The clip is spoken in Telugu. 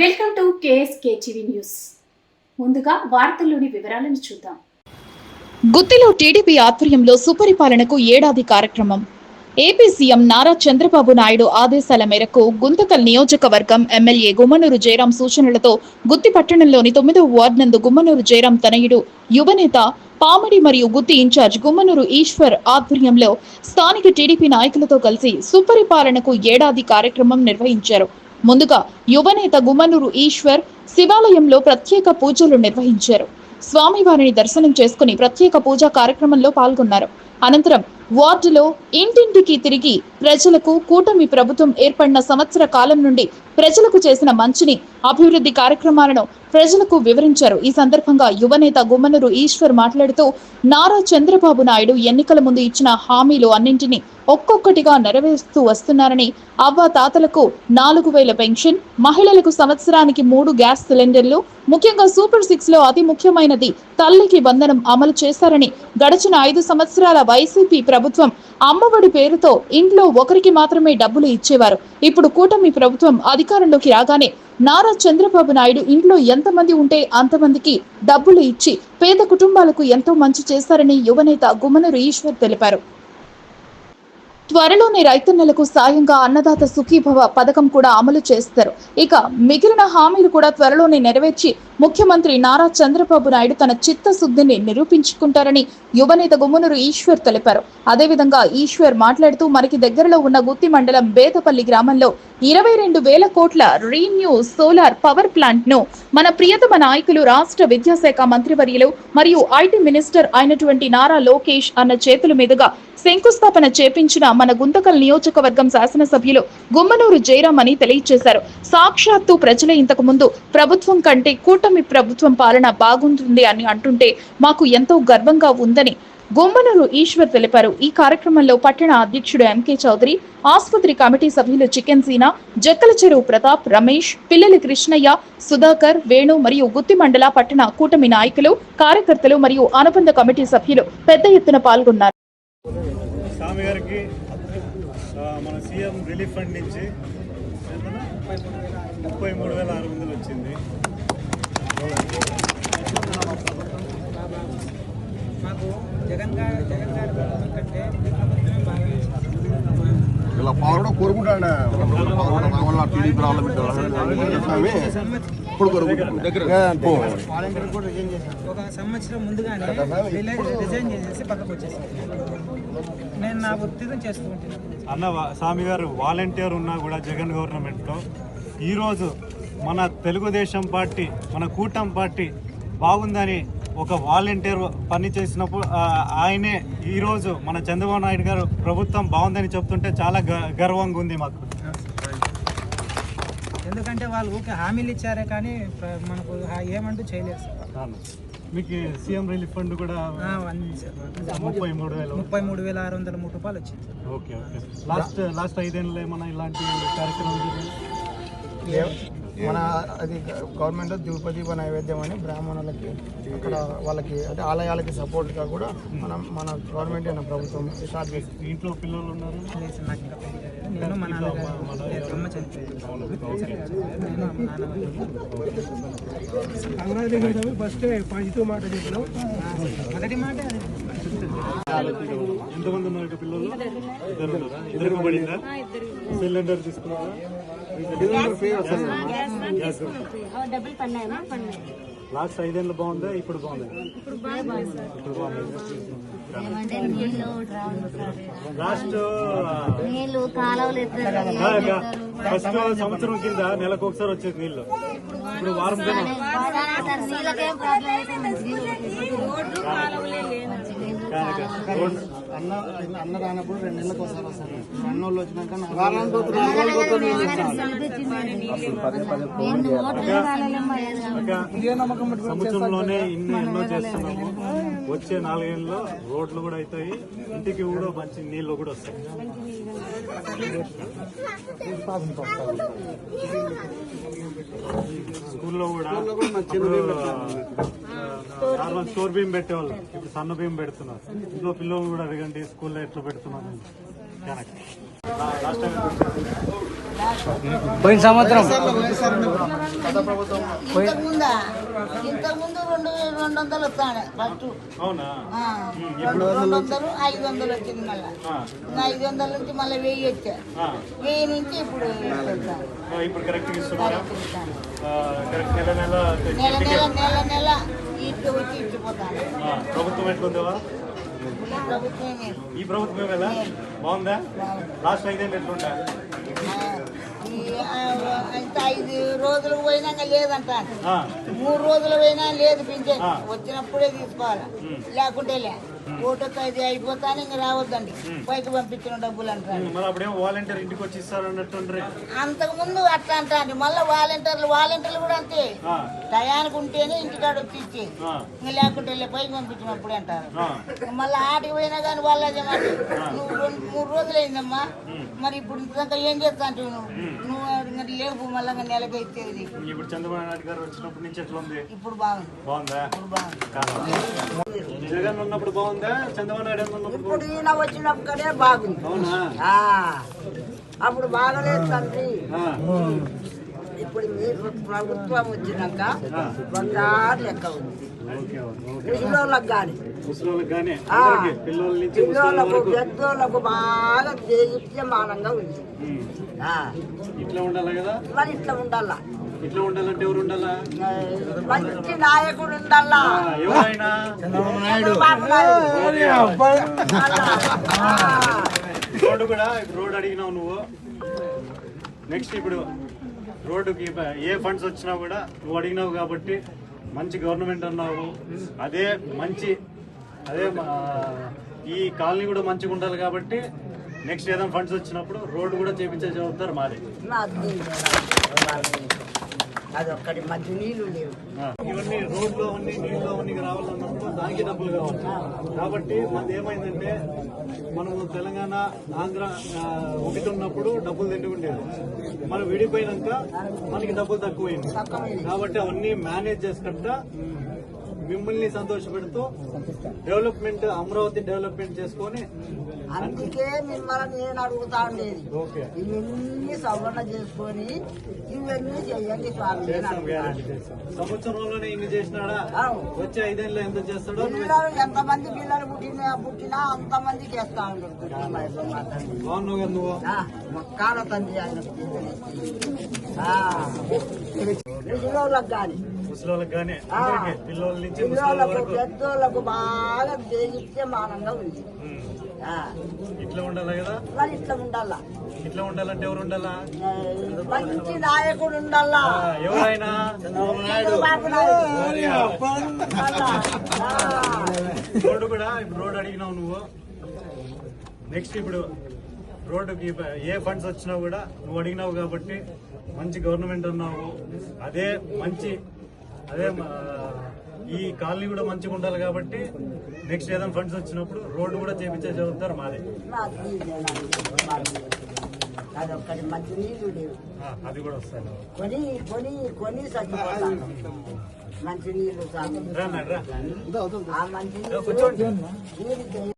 Welcome to KSK TV news. ముందుగా వార్తల్లోని వివరాలను చూద్దాం. గుత్తిలో టీడీపీ ఆధ్వర్యంలో సుపరిపాలనకు ఏడాది కార్యక్రమం. ఏపీ సీఎం నారా చంద్రబాబు నాయుడు ఆదేశాల మేరకు గుంతకల్ నియోజకవర్గం ఎమ్మెల్యే గుమ్మనూరు జయరాం సూచనలతో గుత్తి పట్టణంలోని తొమ్మిదవ వార్డు నందు గుమ్మనూరు జయరాం తనయుడు యువనేత పామడి మరియు గుత్తి ఇన్ఛార్జ్ గుమ్మనూరు ఈశ్వర్ ఆధ్వర్యంలో స్థానిక టీడీపీ నాయకులతో కలిసి సుపరిపాలనకు ఏడాది కార్యక్రమం నిర్వహించారు. ముందుగా యువనేత గుమ్మనూరు ఈశ్వర్ శివాలయంలో ప్రత్యేక పూజలు నిర్వహించారు. స్వామివారిని దర్శనం చేసుకుని ప్రత్యేక పూజా కార్యక్రమంలో పాల్గొన్నారు. అనంతరం వార్డులో ఇంటింటికి తిరిగి ప్రజలకు కూటమి ప్రభుత్వం ఏర్పడిన సంవత్సర కాలం నుండి ప్రజలకు చేసిన మంచిని అభివృద్ధి కార్యక్రమాలను ప్రజలకు వివరించారు. ఈ సందర్భంగా యువనేత గుమ్మనూరు ఈశ్వర్ మాట్లాడుతూ నారా చంద్రబాబు నాయుడు ఎన్నికల ముందు ఇచ్చిన హామీలు అన్నింటినీ ఒక్కొక్కటిగా నెరవేరుస్తూ వస్తున్నారని అవ్వ తాతలకు నాలుగు వేల పెన్షన్ మహిళలకు సంవత్సరానికి మూడు గ్యాస్ సిలిండర్లు ముఖ్యంగా సూపర్ సిక్స్లో అతి ముఖ్యమైనది తల్లికి బంధనం అమలు చేశారని గడిచిన ఐదు సంవత్సరాల వైసీపీ ప్రభుత్వం అమ్మఒడి పేరుతో ఇంట్లో ఒకరికి మాత్రమే డబ్బులు ఇచ్చేవారు. ఇప్పుడు కూటమి ప్రభుత్వం అధికారంలోకి రాగానే నారా చంద్రబాబు నాయుడు ఇంట్లో ఎంతమంది ఉంటే అంతమందికి డబ్బులు ఇచ్చి పేద కుటుంబాలకు ఎంతో మంచి చేశారని యువనేత గుమ్మనూరు ఈశ్వర్ తెలిపారు. త్వరలోనే రైతన్నలకు సాయంగా అన్నదాత సుఖీభవ పథకం కూడా అమలు చేస్తారు. ఇక మిగిలిన హామీలు కూడా త్వరలోనే నెరవేర్చి ముఖ్యమంత్రి నారా చంద్రబాబు నాయుడు తన చిత్తశుద్ధిని నిరూపించుకుంటారని యువనేత గుమ్మనూరు ఈశ్వర్ తెలిపారు. అదేవిధంగా ఈశ్వర్ మాట్లాడుతూ మనకి దగ్గరలో ఉన్న గుత్తి మండలం బేతపల్లి గ్రామంలో ఇరవై రెండు వేల కోట్ల రీన్యూ సోలార్ పవర్ ప్లాంట్ను మన ప్రియతమ నాయకులు రాష్ట్ర విద్యాశాఖ మంత్రివర్యులు మరియు ఐటీ మినిస్టర్ అయినటువంటి నారా లోకేష్ అన్న చేతుల మీదుగా శంకుస్థాపన చేపించిన మన గుంతకల్ నియోజకవర్గం శాసనసభ్యులు గుమ్మనూరు జయరామని తెలియచేశారు. తెలియజేశారు సాక్షాత్తు ప్రజలే ఇంతకు ముందు ప్రభుత్వం కంటే కూటమి ప్రభుత్వం పాలన బాగుంటుంది అని అంటుంటే మాకు ఎంతో గర్వంగా ఉందని గుమ్మనూరు ఈశ్వర్ తెలిపారు. ఈ కార్యక్రమంలో పట్టణ అధ్యక్షుడు ఎంకే చౌదరి ఆసుపత్రి కమిటీ సభ్యులు చికెన్ సీనా జక్కల చెరువు ప్రతాప్ రమేష్ పిల్లలి కృష్ణయ్య సుధాకర్ వేణు మరియు గుత్తి మండల పట్టణ కూటమి నాయకులు కార్యకర్తలు మరియు అనుబంధ కమిటీ సభ్యులు పెద్ద ఎత్తున పాల్గొన్నారు. స్వామి గారికి మన సీఎం రిలీఫ్ ఫండ్ నుంచి ముప్పై మూడు వేల ఆరు వందలు వచ్చింది. మాకు జగన్ గారు జగన్ గారి కంటే ఇలా పవర్ కూడా కోరుకుంటాడు రావాలా? టీడీపీ రావాలని స్వామి? ఇప్పుడు కోరుకుంటాడు వాలంటీర్ కూడా రిజైన్ చేశాను ఒక సంవత్సరం ముందుగానే రిజైన్ చేసేసి పక్కకు వచ్చేసాను నేను నా ఉత్తేజం చేసుకుంటున్నాను అన్న స్వామి గారు వాలంటీర్ ఉన్నా కూడా జగన్ గవర్నమెంట్లో ఈరోజు మన తెలుగుదేశం పార్టీ మన కూటమి పార్టీ బాగుందని ఒక వాలంటీర్ పని చేసినప్పుడు ఆయనే ఈరోజు మన చంద్రబాబు నాయుడు గారు ప్రభుత్వం బాగుందని చెప్తుంటే చాలా గర్వంగా ఉంది మాకు. ఎందుకంటే వాళ్ళు ఊకే హామీలు ఇచ్చారే కానీ మనకు ఏమంటూ చేయలేదు సార్. మీకు సీఎం రిలీఫ్ ఫండ్ కూడా ముప్పై మూడు వేలు. ముప్పై మూడు వేల ఆరు వందల మూడు రూపాయలు వచ్చింది ఓకే ఓకే. లాస్ట్ లాస్ట్ ఐదేళ్ళు ఏమన్నా ఇలాంటి కార్యక్రమం మన అది గవర్నమెంట్ ద్రౌపదీప నైవేద్యం అని బ్రాహ్మణులకి అక్కడ వాళ్ళకి అంటే ఆలయాలకి సపోర్ట్గా కూడా మనం మన గవర్నమెంట్ అయిన ప్రభుత్వం స్టార్ట్ చేసింది. ఇంట్లో పిల్లలు ఉన్నారు. నేను మా నాన్నగారు లేదు, అమ్మ చనిపోయింది. నేను మా నాన్న ఫస్ట్ పాజిటివ్ మాట చెప్పినాం మొదటి మాట. ఎంతమంది ఉన్నారు పిల్లలు? ఇద్దరు ఉన్నారా? ఇద్దరికి పడిందా? సిలిండర్ తీసుకున్నారా? లాస్ట్ ఐదేళ్ళు బాగుందా ఇప్పుడు బాగుంది ఇప్పుడు బాగుంది లాస్ట్ నీళ్ళు కాలువలు ఫస్ట్ సంవత్సరం కింద నెలకు ఒకసారి వచ్చేది నీళ్ళు ఇప్పుడు వారం అన్న అన్న రానప్పుడు రెండు నెలలకు వస్తారు వస్తారు అన్న వాళ్ళు వచ్చినాక సంవత్సరంలోనే ఇన్ని ఎన్నో చేస్తున్నాము. వచ్చే నాలుగేళ్ళలో రోడ్లు కూడా అవుతాయి. ఇంటికి కూడా మంచి నీళ్ళు కూడా వస్తాయి. స్కూల్లో కూడా నార్మల్ స్టోర్ బియ్యం పెట్టేవాళ్ళు. ఇప్పుడు సన్న బియ్యం పెడుతున్నారు. ఇంట్లో పిల్లలు కూడా అడగండి స్కూల్లో ఎట్లా పెడుతున్నారు పోయిన సంవత్సరం. ఇంతకు ముందా ఇంతకు ముందు రెండు రెండు వందలు వస్తాడు ఫస్ట్. రెండు వందలు ఐదు వందలు వచ్చింది మళ్ళీ. ఐదు వందల నుంచి మళ్ళీ వెయ్యి వచ్చా ఆ. వెయ్యి నుంచి ఇప్పుడు నెల నెల నెల నెల. ప్రభుత్వం ఎట్లుందేవా ఈ ప్రభుత్వం ఎలా బాగుందా? లాస్ట్ ఐదేళ్ళు ఇంత ఐదు రోజులు పోయినాక లేదంట. మూడు రోజులు పోయినా లేదు పింఛన్. వచ్చినప్పుడే తీసుకోవాలి? లేకుంటే లే. ఓటు ఇది అయిపోతాను ఇంక రావద్దండి. పైకి పంపించిన డబ్బులు అంటారు. అంతకు ముందు అట్లా అంటారు. మళ్ళీ వాలంటీర్లు వాలంటీర్లు కూడా అంతే. టయానికి ఉంటేనే ఇంటికాడ వచ్చి ఇచ్చేది. ఆ, ఇంకా లేకుంటే పైకి పంపించినప్పుడే అంటారు. మళ్ళీ ఆటికి పోయినా కానీ వాళ్ళ నువ్వు రెండు మూడు రోజులు అయిందమ్మా మరి ఇప్పుడు ఇంతదాకా ఏం చేస్తా అంటావు నువ్వు నువ్వు లేవు మళ్ళీ నెలకి ఇచ్చేది. ఇప్పుడు చంద్రబాబు నాయుడు గారు వచ్చినప్పటి నుంచి ఎట్లా ఉంది ఇప్పుడు బాగుంది. బాగుందా? ఇప్పుడు బాగుంది. కాదా? జగన్ ఉన్నప్పుడు బాగుందా. చంద్రబాబు నాయుడు ఉన్నప్పుడు? ఇప్పుడు ఈయన వచ్చినప్పుడే బాగుంది. అవునా? అప్పుడు బాగలేదు తండ్రి. ఇప్పుడు మీరు ప్రభుత్వం వచ్చినాక బంగారు లెక్క ఉంది. పిల్లోళ్ళకి కానీ పెద్దోళ్ళకు బాగా దేదీప్యమానంగా ఉంది. ఇట్లా ఉండాలి కదా? మరి ఇట్లా ఉండాలా? ఇట్లా ఉండాలంటే ఎవరు ఉండాలా? మంచి నాయకుడు ఉండాలా? ఆ, ఎవరైనా? చంద్రబాబు నాయుడు. ఆ, రోడ్డు కూడా ఇప్పుడు రోడ్ అడిగినావు నువ్వు. నెక్స్ట్ ఇప్పుడు రోడ్డుకి ఏ ఫండ్స్ వచ్చినా కూడా నువ్వు అడిగినావు కాబట్టి మంచి గవర్నమెంట్ అన్నావు. అదే మంచి అదే మా- ఈ కాలనీ కూడా మంచిగా ఉండాలి కాబట్టి నెక్స్ట్ ఏదైనా ఫండ్స్ వచ్చినప్పుడు రోడ్డు కూడా చేపించే జవాబారు మాది. అదొక్కటి. మంచి నీళ్ళు లేవు. ఇవన్నీ రోడ్లు అవన్నీ నీళ్ళు అవన్నీ రావాలన్నప్పుడు దానికి డబ్బులు కావాలి. కాబట్టి మనది ఏమైందంటే మనము తెలంగాణ ఆంధ్ర ఒకటి ఉన్నప్పుడు డబ్బులు తింటుండేది మనం విడిపోయినాక మనకి డబ్బులు తక్కువైంది. కాబట్టి అవన్నీ మేనేజ్ చేసుకుంటా మిమ్మల్ని సంతోషపెడుతూ డెవలప్మెంట్ అమరావతి డెవలప్మెంట్ చేసుకొని అందుకే మిమ్మల్ని నేను అడుగుతా ఉండేది. ఓకే. ఇవన్నీ సవరణ చేసుకొని ఇవన్నీ స్వామి చేస్తాం సంవత్సరంలోనే ఇన్ని చేసినాడా. వచ్చే ఐదేళ్ళు ఎంత చేస్తాడో పిల్లలు ఎంతమంది పిల్లలు పుట్టినా పుట్టినా అంతమంది చేస్తా బాగున్నావు కదా నువ్వు? మొక్కాల తండ్రి ఆయన పిల్లలకు కానీ. ముసలోళ్ళకి కానీ అందరికీ పిల్లల నుంచి ముసలోళ్ళ పిల్లలకు వరకు. పెద్దోళ్ళకు బాగా దేశమానంగా ఉంది. ఇట్లా ఉండాలి కదా? మరి ఇట్లా ఉండాలా? ఇట్లా ఉండాలంటే ఎవరు ఉండాలా? మంచి నాయకుడు ఉండాలా? ఎవరైనా? చంద్రబాబు నాయుడు. రోడ్డు కూడా ఇప్పుడు రోడ్డు అడిగినావు నువ్వు. నెక్స్ట్ ఇప్పుడు రోడ్డుకి ఏ ఫండ్స్ వచ్చినా కూడా నువ్వు అడిగినావు కాబట్టి మంచి గవర్నమెంట్ అన్నావు. అదే మంచి అదే మా- ఈ కాలనీ కూడా మంచిగా ఉండాలి కాబట్టి నెక్స్ట్ ఏదైనా ఫండ్స్ వచ్చినప్పుడు రోడ్డు కూడా చేపించే జవాబారు మాది. అది కూడా వస్తాయి. కొని కొని కొని చచ్చిపోతాను